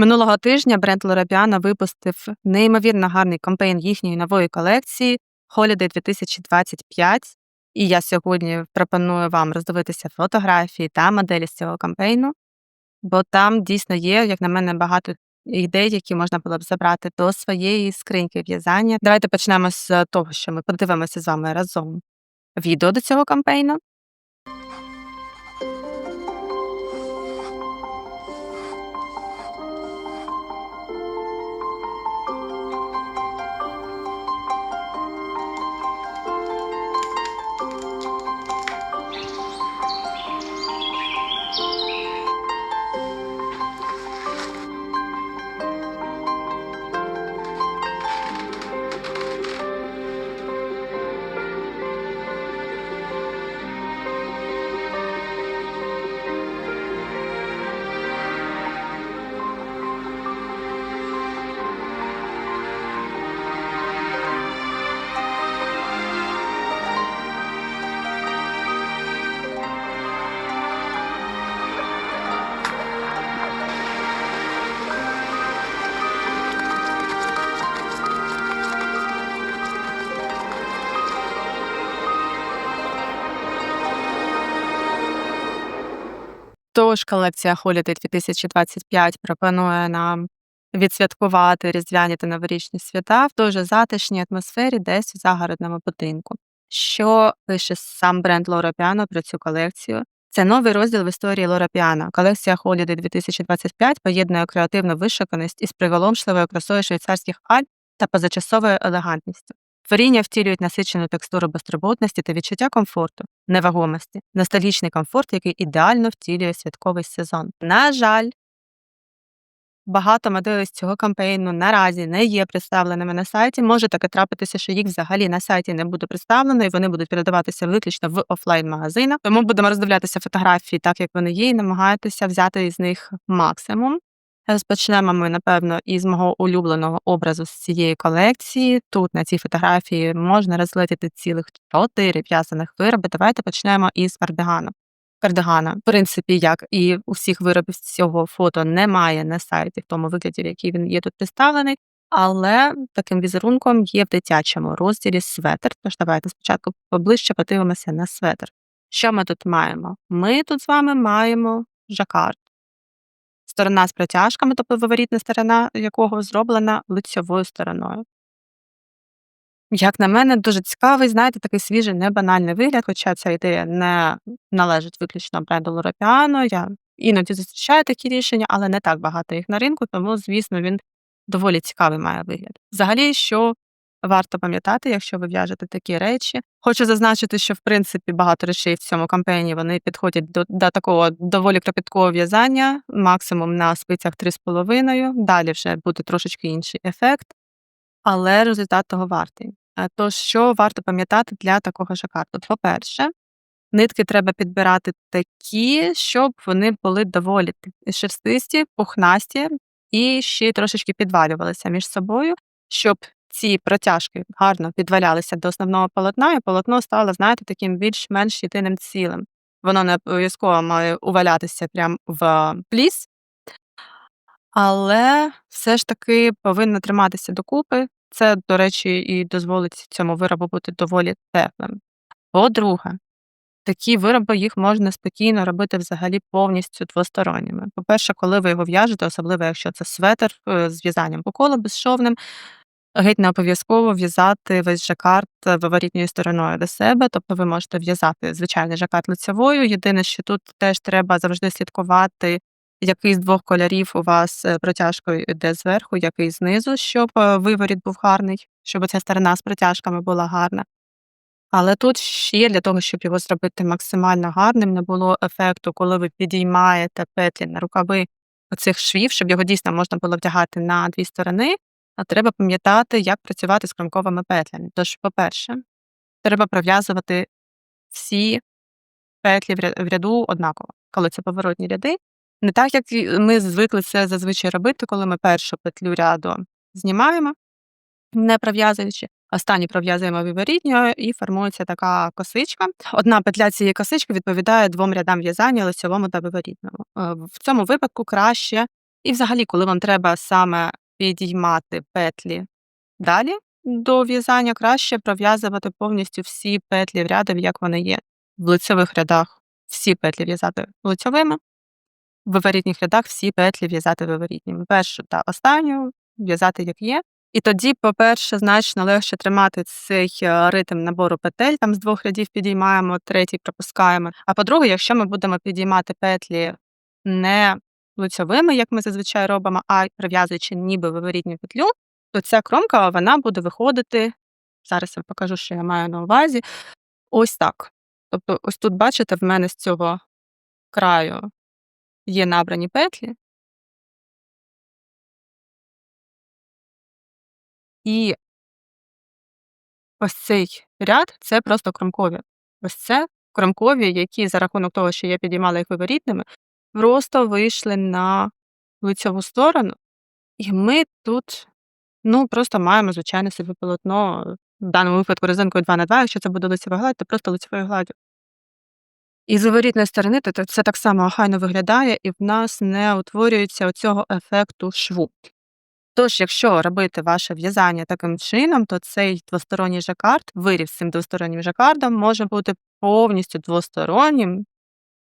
Минулого тижня бренд L'Oreal випустив неймовірно гарний кампейн їхньої нової колекції Holiday 2025. І я сьогодні пропоную вам роздивитися фотографії та моделі з цього кампейну, бо там дійсно є, як на мене, багато ідей, які можна було б забрати до своєї скриньки в'язання. Давайте почнемо з того, що ми подивимося з вами разом відео до цього кампейну. Тож колекція Holiday 2025 пропонує нам відсвяткувати різдвяні та новорічні свята в дуже затишній атмосфері десь у загородному будинку. Що пише сам бренд Лора Піано про цю колекцію? Це новий розділ в історії Лора Піано. Колекція Holiday 2025 поєднує креативну вишуканість із приголомшливою красою швейцарських Альп та позачасовою елегантністю. Творіння втілюють насичену текстуру безтурботності та відчуття комфорту, невагомості, ностальгічний комфорт, який ідеально втілює святковий сезон. На жаль, багато моделей з цього кампейну наразі не є представленими на сайті. Може таке трапитися, що їх взагалі на сайті не буде представлено, і вони будуть передаватися виключно в офлайн-магазинах. Тому будемо роздивлятися фотографії так, як вони є, і намагатися взяти із них максимум. Розпочнемо ми, напевно, із мого улюбленого образу з цієї колекції. Тут на цій фотографії можна розглядіти цілих чотири в'язаних вироби. Давайте почнемо із кардигану. Кардигана, в принципі, як і у всіх виробів з цього фото немає на сайті в тому вигляді, в який він є тут представлений, але таким візерунком є в дитячому розділі светр. Тож давайте спочатку поближче подивимося на светр. Що ми тут маємо? Ми тут з вами маємо жакард сторона з протяжками, тобто виворітна сторона якого зроблена лицьовою стороною. Як на мене, дуже цікавий, знаєте, такий свіжий, небанальний вигляд, хоча ця ідея не належить виключно бренду Лоропіано. Я іноді зустрічаю такі рішення, але не так багато їх на ринку, тому, звісно, він доволі цікавий має вигляд. Взагалі, що варто пам'ятати, якщо ви в'яжете такі речі. Хочу зазначити, що в принципі багато речей в цьому кампейні вони підходять до, до такого доволі кропіткого в'язання, максимум на спицях 3,5. Далі вже буде трошечки інший ефект, але результат того вартий. Е, тож, що варто пам'ятати для такого жакарту? По-перше, нитки треба підбирати такі, щоб вони були доволі шерстисті, пухнасті і ще трошечки підвалювалися між собою, щоб ці протяжки гарно підвалялися до основного полотна, і полотно стало, знаєте, таким більш-менш єдиним цілим. Воно не обов'язково має увалятися прямо в пліс, але все ж таки повинно триматися докупи. Це, до речі, і дозволить цьому виробу бути доволі теплим. По-друге, такі вироби їх можна спокійно робити взагалі повністю двосторонніми. По-перше, коли ви його в'яжете, особливо якщо це светр е, з в'язанням по колу безшовним, Геть не обов'язково в'язати весь жакард виворітньою стороною до себе, тобто ви можете в'язати звичайний жакард лицевою. Єдине, що тут теж треба завжди слідкувати, який з двох кольорів у вас е, протяжкою йде зверху, який знизу, щоб е, виворіт був гарний, щоб ця сторона з протяжками була гарна. Але тут ще для того, щоб його зробити максимально гарним, не було ефекту, коли ви підіймаєте петлі на рукави оцих швів, щоб його дійсно можна було вдягати на дві сторони треба пам'ятати, як працювати з кромковими петлями. Тож, по-перше, треба пров'язувати всі петлі в ряду однаково, коли це поворотні ряди. Не так, як ми звикли це зазвичай робити, коли ми першу петлю ряду знімаємо, не пров'язуючи, останню пров'язуємо виворітньою і формується така косичка. Одна петля цієї косички відповідає двом рядам в'язання лицьовому та виворітному. Е, в цьому випадку краще І взагалі, коли вам треба саме підіймати петлі далі до в'язання, краще пров'язувати повністю всі петлі в рядом, як вони є. В лицевих рядах всі петлі в'язати лицьовими, в виворітніх рядах всі петлі в'язати виворітніми. Першу та останню в'язати як є. І тоді, по-перше, значно легше тримати цей е, ритм набору петель, там з двох рядів підіймаємо, третій пропускаємо. А по-друге, якщо ми будемо підіймати петлі не лицьовими, як ми зазвичай робимо, а прив'язуючи ніби виворітню петлю, то ця кромка вона буде виходити. Зараз я покажу, що я маю на увазі. Ось так. Тобто, ось тут, бачите, в мене з цього краю є набрані петлі. І ось цей ряд це просто кромкові. Ось це кромкові, які за рахунок того, що я підіймала їх виворітними, просто вийшли на лицьову сторону, і ми тут, ну, просто маємо звичайне собі полотно, в даному випадку резинкою 2 на 2 якщо це буде лицева гладь, то просто лицевою гладдю. І з виворітної сторони то це так само охайно виглядає, і в нас не утворюється оцього ефекту шву. Тож, якщо робити ваше в'язання таким чином, то цей двосторонній жакард, вирів з цим двостороннім жакардом може бути повністю двостороннім,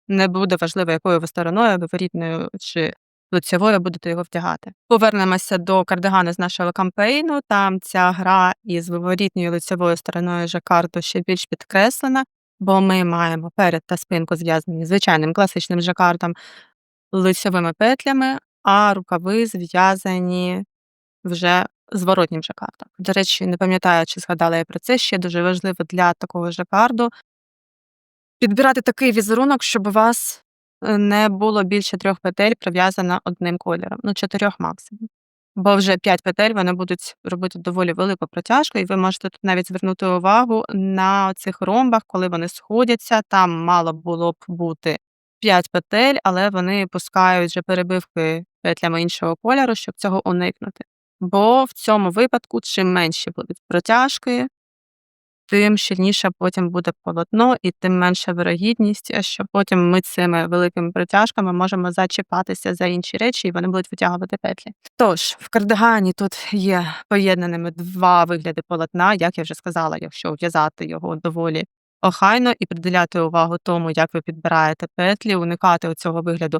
не буде важливо, якою ви стороною, виворітною чи лицевою будете його вдягати. Повернемося до кардигану з нашого кампейну. Там ця гра із виворітньою лицевою стороною жакарду ще більш підкреслена, бо ми маємо перед та спинку зв'язані звичайним класичним жакардом лицевими петлями, а рукави зв'язані вже зворотнім жакардом. До речі, не пам'ятаю, чи згадала я про це. Ще дуже важливо для такого жакарду підбирати такий візерунок, щоб у вас е, не було більше трьох петель прив'язано одним кольором, ну чотирьох максимум. Бо вже п'ять петель вони будуть робити доволі велику протяжку, і ви можете тут навіть звернути увагу на цих ромбах, коли вони сходяться. Там мало було б бути 5 петель, але вони пускають вже перебивки петлями іншого кольору, щоб цього уникнути. Бо в цьому випадку, чим менші будуть протяжки, тим щільніше потім буде полотно і тим менша вирогідність, що потім ми цими великими протяжками можемо зачіпатися за інші речі, і вони будуть витягувати петлі. Тож в кардигані тут є поєднаними два вигляди полотна, як я вже сказала, якщо в'язати його доволі охайно і приділяти увагу тому, як ви підбираєте петлі, уникати цього вигляду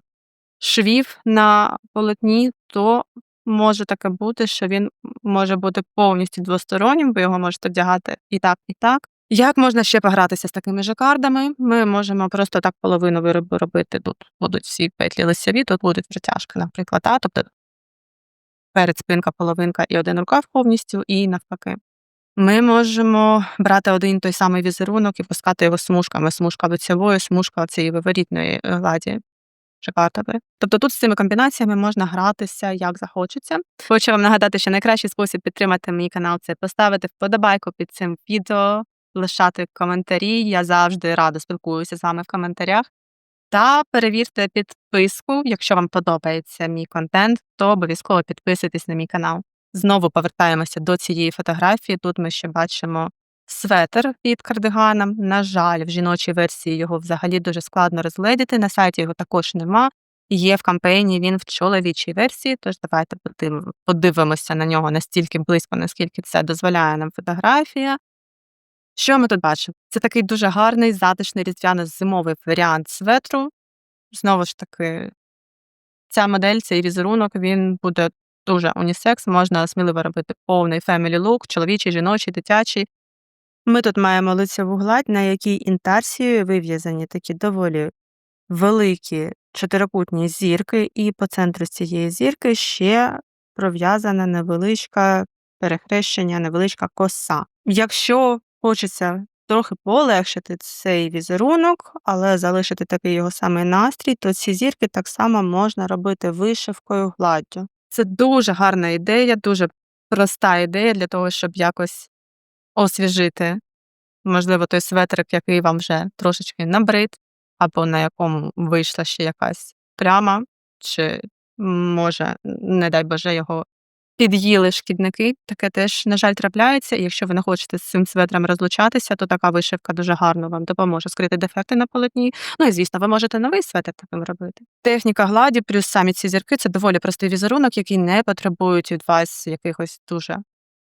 швів на полотні, то може таке бути, що він може бути повністю двостороннім, ви його можете вдягати і так, і так. Як можна ще погратися з такими жакардами? Ми можемо просто так половину виробу робити. Тут будуть всі петлі лицеві, тут будуть протяжки, наприклад, а, тобто перед спинка, половинка і один рукав повністю, і навпаки. Ми можемо брати один той самий візерунок і пускати його смужками, смужка лицевої, смужка цієї виворітної е, гладі жакартової. Тобто тут з цими комбінаціями можна гратися як захочеться. Хочу вам нагадати, що найкращий спосіб підтримати мій канал це поставити вподобайку під цим відео, лишати коментарі. Я завжди радо спілкуюся з вами в коментарях. Та перевірте підписку, якщо вам подобається мій контент, то обов'язково підписуйтесь на мій канал. Знову повертаємося до цієї фотографії. Тут ми ще бачимо светр під кардиганом. На жаль, в жіночій версії його взагалі дуже складно розгледіти. На сайті його також нема. Є в кампейні він в чоловічій версії, тож давайте подивимося на нього настільки близько, наскільки це дозволяє нам фотографія. Що ми тут бачимо? Це такий дуже гарний, затишний різдвяно-зимовий варіант светру. Знову ж таки, ця модель, цей візерунок, він буде дуже унісекс, можна сміливо робити повний family look, чоловічий, жіночий, дитячий. Ми тут маємо лицеву гладь, на якій інтарсією вив'язані такі доволі великі чотирикутні зірки, і по центру цієї зірки ще пров'язана невеличка перехрещення, невеличка коса. Якщо хочеться трохи полегшити цей візерунок, але залишити такий його самий настрій, то ці зірки так само можна робити вишивкою гладдю. Це дуже гарна ідея, дуже проста ідея для того, щоб якось освіжити, можливо, той светрик, який вам вже трошечки набрид, або на якому вийшла ще якась пляма, чи може, не дай Боже, його під'їли шкідники. Таке теж, на жаль, трапляється. І якщо ви не хочете з цим светром розлучатися, то така вишивка дуже гарно вам допоможе скрити дефекти на полотні. Ну і звісно, ви можете новий светр таким робити. Техніка гладі, плюс самі ці зірки це доволі простий візерунок, який не потребують від вас якихось дуже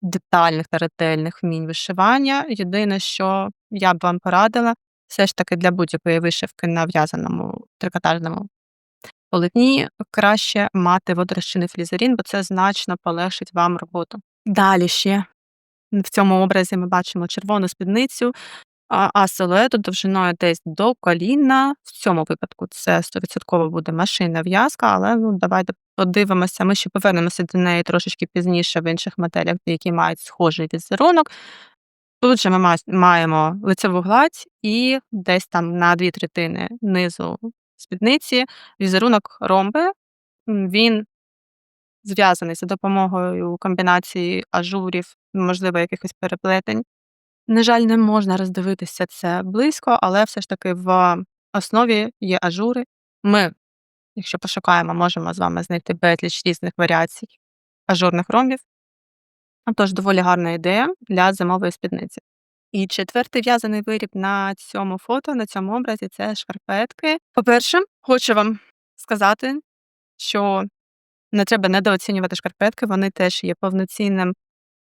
детальних та ретельних вмінь вишивання. Єдине, що я б вам порадила, все ж таки для будь-якої вишивки на в'язаному трикотажному полотні краще мати водорозчинний флізерін, бо це значно полегшить вам роботу. Далі ще в цьому образі ми бачимо червону спідницю, а, а силуету довжиною десь до коліна. В цьому випадку це 100% буде машинна в'язка, але ну давайте подивимося. Ми ще повернемося до неї трошечки пізніше в інших моделях, які мають схожий візерунок. Тут же ми маємо лицеву гладь і десь там на дві третини низу спідниці візерунок ромби. Він зв'язаний за допомогою комбінації ажурів, можливо, якихось переплетень. На жаль, не можна роздивитися це близько, але все ж таки в основі є ажури. Ми, якщо пошукаємо, можемо з вами знайти безліч різних варіацій ажурних ромбів. Тож доволі гарна ідея для зимової спідниці. І четвертий в'язаний виріб на цьому фото, на цьому образі це шкарпетки. По-перше, хочу вам сказати, що не треба недооцінювати шкарпетки, вони теж є повноцінним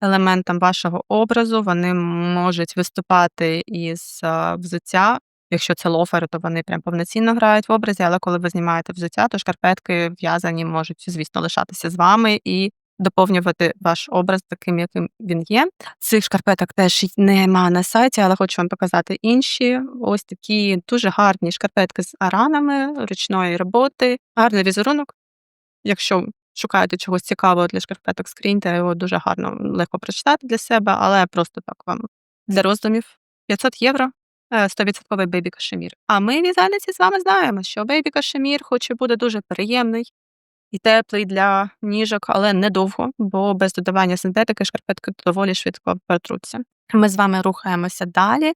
елементом вашого образу, вони можуть виступати із взуття. Якщо це лофери, то вони прям повноцінно грають в образі, але коли ви знімаєте взуття, то шкарпетки в'язані можуть, звісно, лишатися з вами і доповнювати ваш образ таким, яким він є. Цих шкарпеток теж нема на сайті, але хочу вам показати інші. Ось такі дуже гарні шкарпетки з аранами ручної роботи, гарний візерунок. Якщо шукаєте чогось цікавого для шкарпеток, скріньте його дуже гарно, легко прочитати для себе, але просто так вам для роздумів 500 євро. 100% бейбі кашемір. А ми в'язальниці з вами знаємо, що бейбі кашемір, хоч і буде дуже приємний, і теплий для ніжок, але недовго, бо без додавання синтетики шкарпетки доволі швидко протруться. Ми з вами рухаємося далі.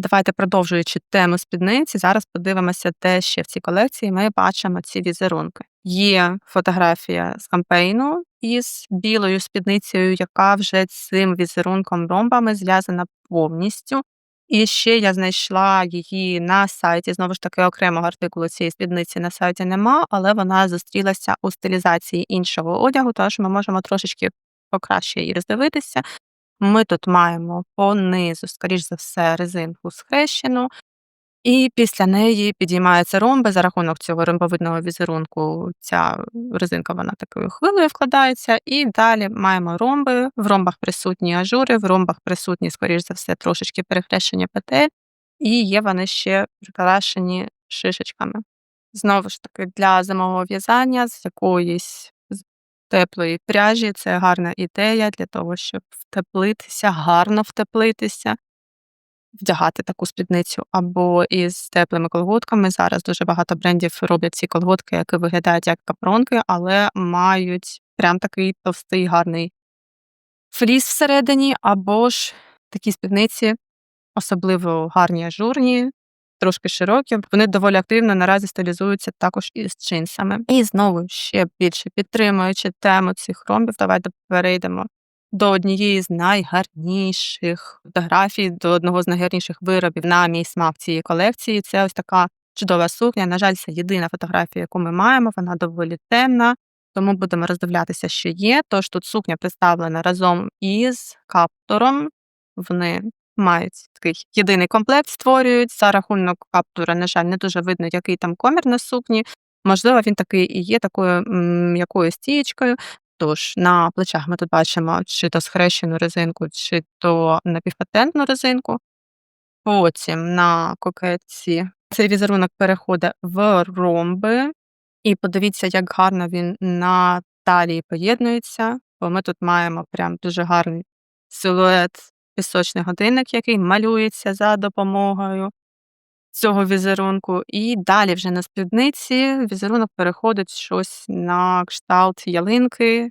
Давайте, продовжуючи тему спідниці, зараз подивимося, де ще в цій колекції ми бачимо ці візерунки. Є фотографія з кампейну із білою спідницею, яка вже цим візерунком ромбами зв'язана повністю. І ще я знайшла її на сайті. Знову ж таки, окремого артикулу цієї спідниці на сайті нема, але вона зустрілася у стилізації іншого одягу, тож ми можемо трошечки покраще її роздивитися. Ми тут маємо понизу, скоріш за все, резинку схрещену, і після неї підіймаються ромби за рахунок цього ромбовидного візерунку. Ця резинка вона такою хвилею вкладається, і далі маємо ромби. В ромбах присутні ажури, в ромбах присутні, скоріш за все, трошечки перехрещення петель, і є вони ще прикрашені шишечками. Знову ж таки, для зимового в'язання з якоїсь теплої пряжі це гарна ідея для того, щоб втеплитися, гарно втеплитися вдягати таку спідницю або із теплими колготками. Зараз дуже багато брендів роблять ці колготки, які виглядають як капронки, але мають прям такий товстий гарний фліс всередині, або ж такі спідниці, особливо гарні ажурні, трошки широкі. Вони доволі активно наразі стилізуються також із джинсами. І знову ще більше підтримуючи тему цих ромбів, давайте перейдемо до однієї з найгарніших фотографій, до одного з найгарніших виробів на мій смак цієї колекції. Це ось така чудова сукня. На жаль, це єдина фотографія, яку ми маємо. Вона доволі темна, тому будемо роздивлятися, що є. Тож тут сукня представлена разом із каптуром. Вони мають такий єдиний комплект, створюють за рахунок каптура. На жаль, не дуже видно, який там комір на сукні. Можливо, він такий і є такою м'якою стієчкою. Тож на плечах ми тут бачимо чи то схрещену резинку, чи то напівпатентну резинку. Потім на кокетці цей візерунок переходить в ромби. І подивіться, як гарно він на талії поєднується, бо ми тут маємо прям дуже гарний силует пісочний годинник, який малюється за допомогою цього візерунку. І далі вже на спідниці візерунок переходить щось на кшталт ялинки,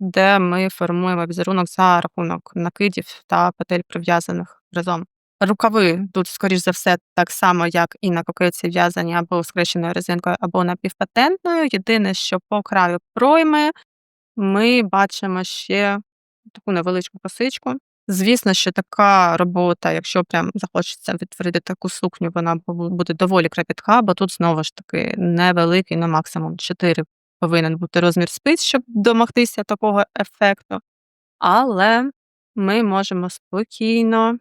де ми формуємо візерунок за рахунок накидів та петель прив'язаних разом. Рукави тут, скоріш за все, так само, як і на кокиці в'язані або скрещеною резинкою, або напівпатентною. Єдине, що по краю пройми ми бачимо ще таку невеличку косичку. Звісно, що така робота, якщо прям захочеться відтворити таку сукню, вона буде доволі кропітка, бо тут знову ж таки невеликий, ну максимум 4 повинен бути розмір спиць, щоб домогтися такого ефекту. Але ми можемо спокійно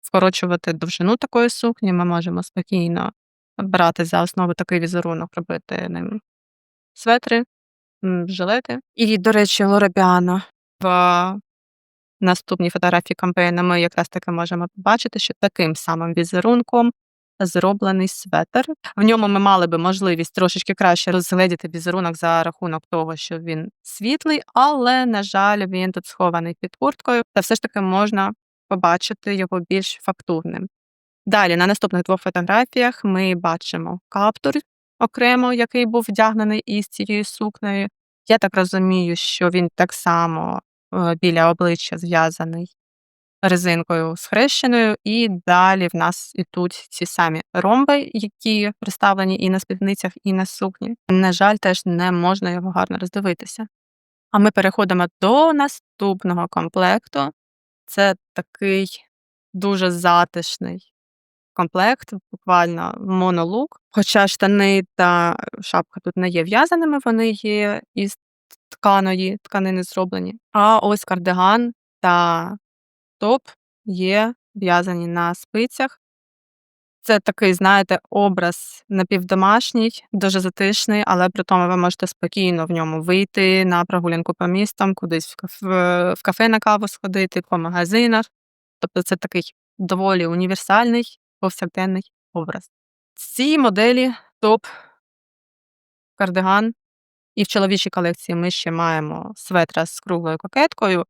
скорочувати довжину такої сукні, ми можемо спокійно брати за основу такий візерунок, робити ним светри, жилети. І, до речі, Лора Біано в наступній фотографії кампейна ми якраз таки можемо побачити, що таким самим візерунком зроблений светр. В ньому ми мали би можливість трошечки краще розгледіти візерунок за рахунок того, що він світлий, але, на жаль, він тут схований під курткою, та все ж таки можна побачити його більш фактурним. Далі, на наступних двох фотографіях ми бачимо каптур окремо, який був вдягнений із цією сукнею. Я так розумію, що він так само е, біля обличчя зв'язаний резинкою схрещеною, і далі в нас ідуть ці самі ромби, які представлені і на спідницях, і на сукні. На жаль, теж не можна його гарно роздивитися. А ми переходимо до наступного комплекту. Це такий дуже затишний комплект, буквально монолук. Хоча штани та шапка тут не є в'язаними, вони є із тканої тканини зроблені. А ось кардиган та топ є в'язані на спицях. Це такий, знаєте, образ напівдомашній, дуже затишний, але при тому ви можете спокійно в ньому вийти на прогулянку по містам, кудись в кафе, на каву сходити, по магазинах. Тобто це такий доволі універсальний повсякденний образ. Ці моделі топ, кардиган, і в чоловічій колекції ми ще маємо светра з круглою кокеткою.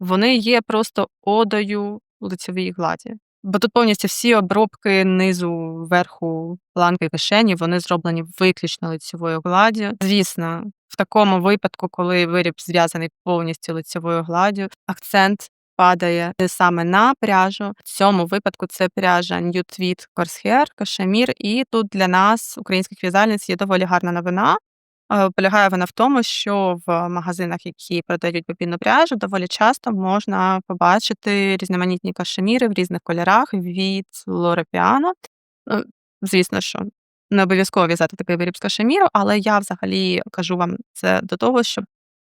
Вони є просто одою лицьовій гладі. Бо тут повністю всі обробки низу, верху, планки кишені, вони зроблені виключно лицьовою гладдю. Звісно, в такому випадку, коли виріб зв'язаний повністю лицьовою гладдю, акцент падає саме на пряжу. В цьому випадку це пряжа New Tweed Corsair, кашемір. І тут для нас, українських в'язальниць, є доволі гарна новина. Е, полягає вона в тому, що в магазинах, які продають бобінну пряжу, доволі часто можна побачити різноманітні кашеміри в різних кольорах від. Ну, звісно, що не обов'язково в'язати такий виріб з кашеміру, але я взагалі кажу вам це до того, щоб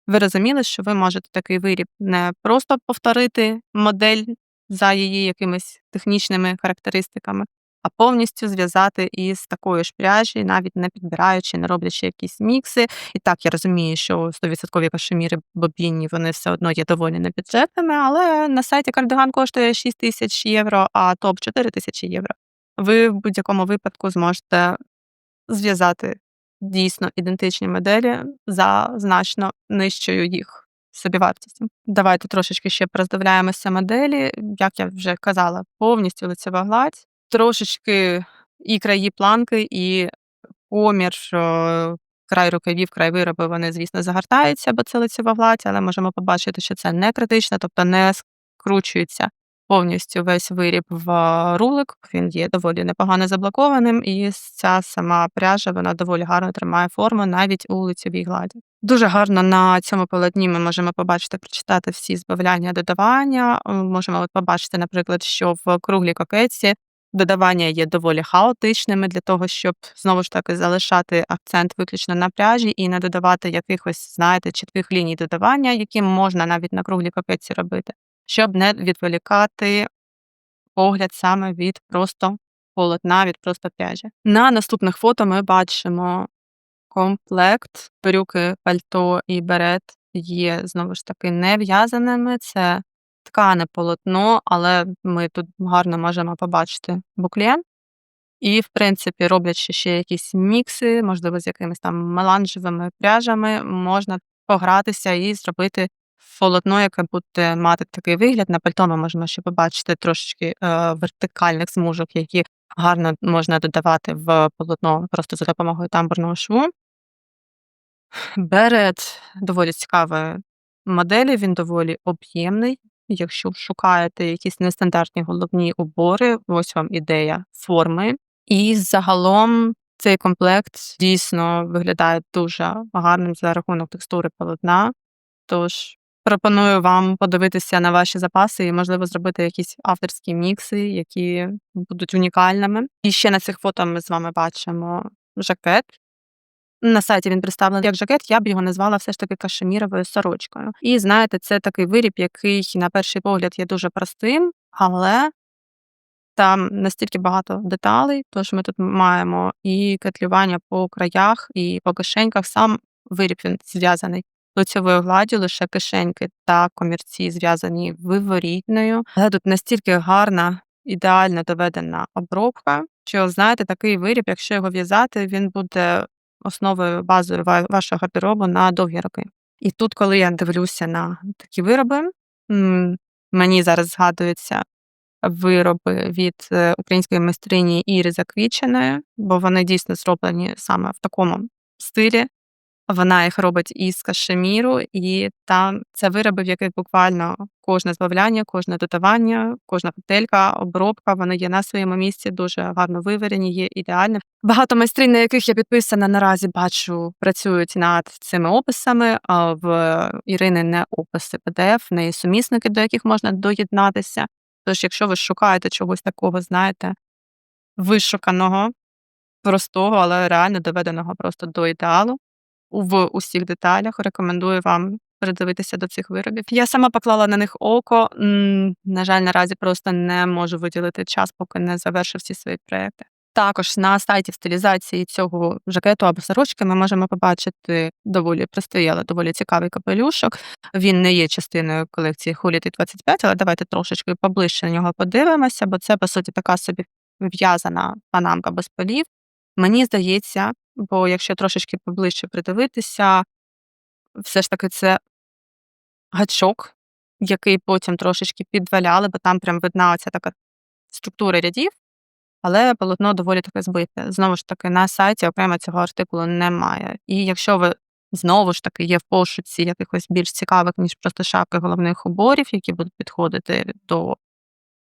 ви розуміли, що ви можете такий виріб не просто повторити модель за її якимись технічними характеристиками, а повністю зв'язати із такої ж пряжі, навіть не підбираючи, не роблячи якісь мікси. І так, я розумію, що 100% кашеміри бобінні, вони все одно є доволі небюджетними, але на сайті кардиган коштує 6 тисяч євро, а топ 4 тисячі євро. Ви в будь-якому випадку зможете зв'язати дійсно ідентичні моделі за значно нижчою їх собівартістю. Давайте трошечки ще роздивляємося моделі. Як я вже казала, повністю лицева гладь, трошечки і краї планки, і помір, що край рукавів, край вироби, вони, звісно, загортаються, бо це лицева гладь, але можемо побачити, що це не критично, тобто не скручується повністю весь виріб в рулик. Він є доволі непогано заблокованим, і ця сама пряжа вона доволі гарно тримає форму навіть у лицевій гладі. Дуже гарно на цьому полотні ми можемо побачити, прочитати всі збавляння додавання. Можемо от побачити, наприклад, що в круглій кокетці додавання є доволі хаотичними для того, щоб знову ж таки залишати акцент виключно на пряжі і не додавати якихось, знаєте, чітких ліній додавання, які можна навіть на круглій кокетці робити щоб не відволікати погляд саме від просто полотна, від просто пряжі. На наступних фото ми бачимо комплект, брюки, пальто і берет є знову ж таки не в'язаними. Це ткане полотно, але ми тут гарно можемо побачити буклен. І, в принципі, роблячи ще якісь мікси, можливо, з якимись там меланжевими пряжами, можна погратися і зробити полотно, яке буде мати такий вигляд. На пальто ми можемо ще побачити трошечки е, вертикальних смужок, які гарно можна додавати в полотно просто за допомогою тамбурного шву. Берет доволі цікавої моделі, він доволі об'ємний. Якщо шукаєте якісь нестандартні головні убори, ось вам ідея форми. І загалом Цей комплект дійсно виглядає дуже гарним за рахунок текстури полотна. Тож пропоную вам подивитися на ваші запаси і, можливо, зробити якісь авторські мікси, які будуть унікальними. І ще на цих фото ми з вами бачимо жакет. На сайті він представлений як жакет, я б його назвала все ж таки кашеміровою сорочкою. І знаєте, це такий виріб, який на перший погляд є дуже простим, але там настільки багато деталей, тож ми тут маємо і кетлювання по краях, і по кишеньках. Сам виріб він зв'язаний лицьовою гладдю, лише кишеньки та комірці зв'язані виворітною. Але тут настільки гарна, ідеально доведена обробка, що знаєте, такий виріб, якщо його в'язати, він буде основою базою вашого гардеробу на довгі роки. І тут, коли я дивлюся на такі вироби, мені зараз згадуються вироби від е, української майстрині Іри Заквіченої, бо вони дійсно зроблені саме в такому стилі. Вона їх робить із кашеміру, і там це вироби, в яких буквально кожне збавляння, кожне додавання, кожна петелька, обробка, вони є на своєму місці, дуже гарно виварені, є ідеальні. Багато майстринь, на яких я підписана наразі, бачу, працюють над цими описами. А в Ірини не описи PDF, в неї сумісники, до яких можна доєднатися. Тож, якщо ви шукаєте чогось такого, знаєте, вишуканого, простого, але реально доведеного просто до ідеалу в усіх деталях, рекомендую вам придивитися до цих виробів. Я сама поклала на них око. На жаль, наразі просто не можу виділити час, поки не завершу всі свої проекти. Також на сайті в стилізації цього жакету або сорочки ми можемо побачити доволі простий, але доволі цікавий капелюшок. Він не є частиною колекції Holiday 25, але давайте трошечки поближче на нього подивимося, бо це, по суті, така собі в'язана панамка без полів. Мені здається, бо якщо трошечки поближче придивитися, все ж таки це гачок, який потім трошечки підваляли, бо там прям видна оця така структура рядів, але полотно доволі таке збите. Знову ж таки, на сайті окремо цього артикулу немає. І якщо ви знову ж таки є в пошуці якихось більш цікавих, ніж просто шапки головних уборів, які будуть підходити до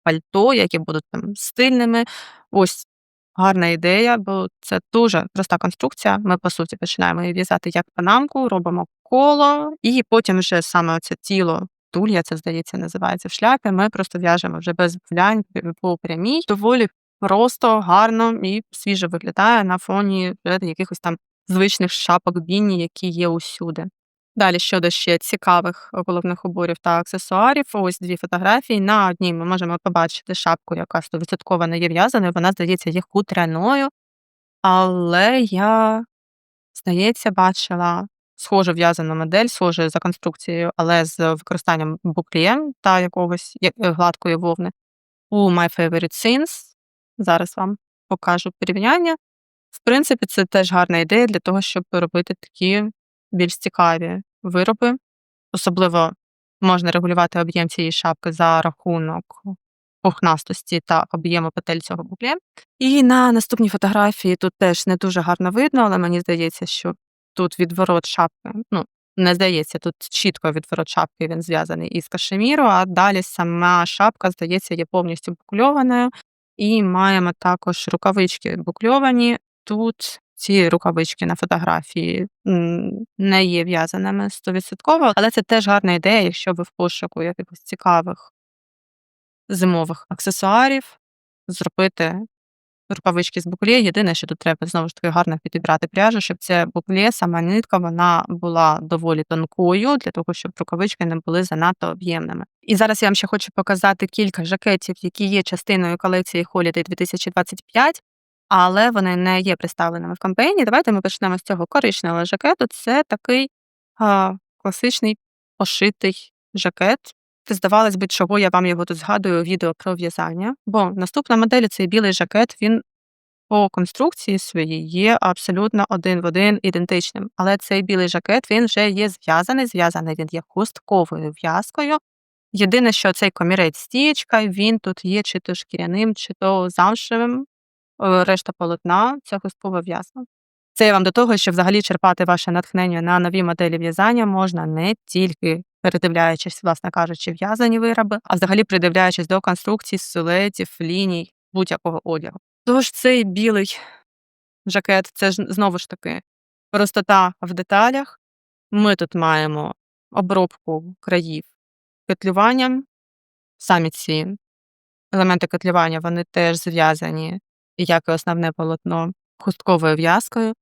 пальто, які будуть там стильними, ось гарна ідея, бо це дуже проста конструкція. Ми, по суті, починаємо її в'язати як панамку, робимо коло, і потім вже саме оце тіло. Тулья, це здається, називається в шляпі. Ми просто в'яжемо вже без влянь по прямій. Доволі просто, гарно і свіжо виглядає на фоні якихось там звичних шапок біні, які є усюди. Далі щодо ще цікавих головних уборів та аксесуарів, ось дві фотографії. На одній ми можемо побачити шапку, яка 100% не є в'язаною, вона, здається, є хутряною. Але я, здається, бачила схожу в'язану модель, схожу за конструкцією, але з використанням буклієм та якогось е, гладкої вовни у My Favorite Things. Зараз вам покажу порівняння. В принципі, це теж гарна ідея для того, щоб робити такі більш цікаві вироби. Особливо можна регулювати об'єм цієї шапки за рахунок пухнастості та об'єму петель цього букле. І на наступній фотографії тут теж не дуже гарно видно, але мені здається, що тут відворот шапки, ну, не здається, тут чітко відворот шапки він зв'язаний із кашеміру, а далі сама шапка, здається, є повністю букльованою. І маємо також рукавички букльовані. Тут ці рукавички на фотографії не є в'язаними 100%, але це теж гарна ідея, якщо ви в пошуку якихось цікавих зимових аксесуарів, зробити рукавички з буклє. Єдине, що тут треба знову ж таки гарно підібрати пряжу, щоб це буклє, сама нитка, вона була доволі тонкою, для того, щоб рукавички не були занадто об'ємними. І зараз я вам ще хочу показати кілька жакетів, які є частиною колекції Holiday 2025, але вони не є представленими в кампейні. Давайте ми почнемо з цього коричневого жакету. Це такий а, класичний пошитий жакет. Це здавалось би, чого я вам його тут згадую у відео про в'язання. Бо наступна модель цей білий жакет, він по конструкції своїй є абсолютно один в один ідентичним. Але цей білий жакет він вже є зв'язаний, зв'язаний він є хустковою в'язкою. Єдине, що цей комірець стічка, він тут є чи то шкіряним, чи то замшевим. Е, Решта полотна це хусткова в'язка. Це я вам до того, що взагалі черпати ваше натхнення на нові моделі в'язання можна не тільки передивляючись, власне кажучи, в'язані вироби, а взагалі придивляючись до конструкцій, силуетів, ліній будь-якого одягу. Тож цей білий жакет це ж знову ж таки простота в деталях. Ми тут маємо обробку країв петлюванням. Самі ці елементи петлювання вони теж зв'язані, як і основне полотно, хустковою в'язкою.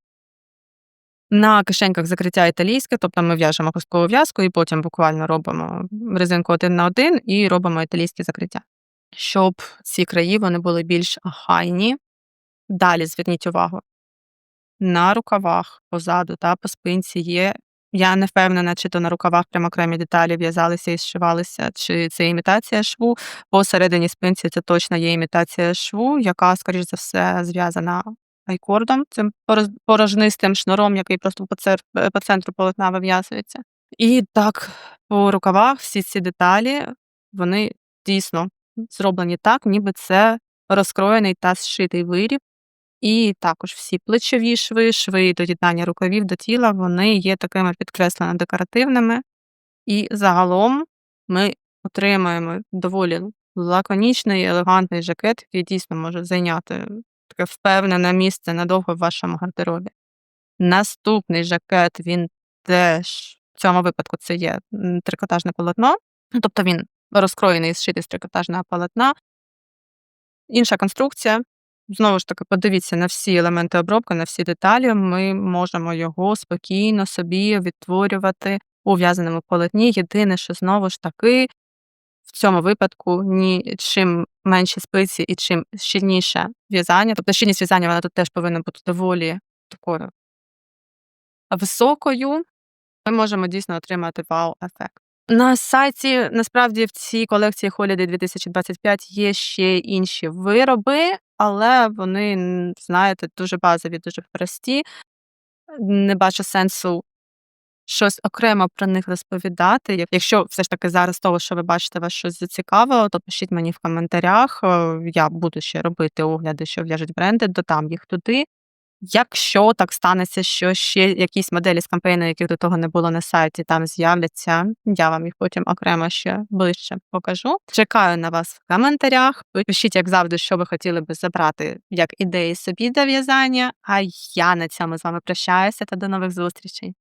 На кишеньках закриття італійське, тобто ми в'яжемо хусткову в'язку і потім буквально робимо резинку один на один і робимо італійське закриття, щоб ці краї вони були більш охайні. Далі зверніть увагу. На рукавах позаду та по спинці є. Я не впевнена, чи то на рукавах прямо окремі деталі в'язалися і зшивалися, чи це імітація шву. Посередині спинці це точно є імітація шву, яка, скоріш за все, зв'язана айкордом, цим порожнистим шнуром, який просто по цер по центру полотна вив'язується. І так, по рукавах всі ці деталі, вони дійсно зроблені так, ніби це розкроєний та зшитий виріб. І також всі плечові шви, шви доєднання рукавів до тіла, вони є такими підкреслено декоративними. І загалом ми отримаємо доволі лаконічний, елегантний жакет, який дійсно може зайняти таке впевнене місце надовго в вашому гардеробі. Наступний жакет, він теж в цьому випадку це є, трикотажне полотно, ну, тобто він розкроєний і зшитий з трикотажного полотна. Інша конструкція. Знову ж таки, подивіться на всі елементи обробки, на всі деталі. Ми можемо його спокійно собі відтворювати у в'язаному полотні. Єдине, що знову ж таки в цьому випадку ні чим менші спиці і чим щільніше в'язання, тобто щільність в'язання вона тут теж повинна бути доволі такою високою, ми можемо дійсно отримати вау-ефект. На сайті насправді в цій колекції Holiday 2025 є ще інші вироби, але вони, знаєте, дуже базові, дуже прості. Не бачу сенсу щось окремо про них розповідати. Якщо все ж таки зараз того, що ви бачите, вас щось зацікавило, то пишіть мені в коментарях. Е, я буду ще робити огляди, що в'яжуть бренди, додам їх туди. Якщо так станеться, що ще якісь моделі з кампейну, яких до того не було на сайті, там з'являться, я вам їх потім окремо ще ближче покажу. Чекаю на вас в коментарях. Пишіть, як завжди, що ви хотіли би забрати як ідеї собі до в'язання. А я на цьому з вами прощаюся та до нових зустрічей.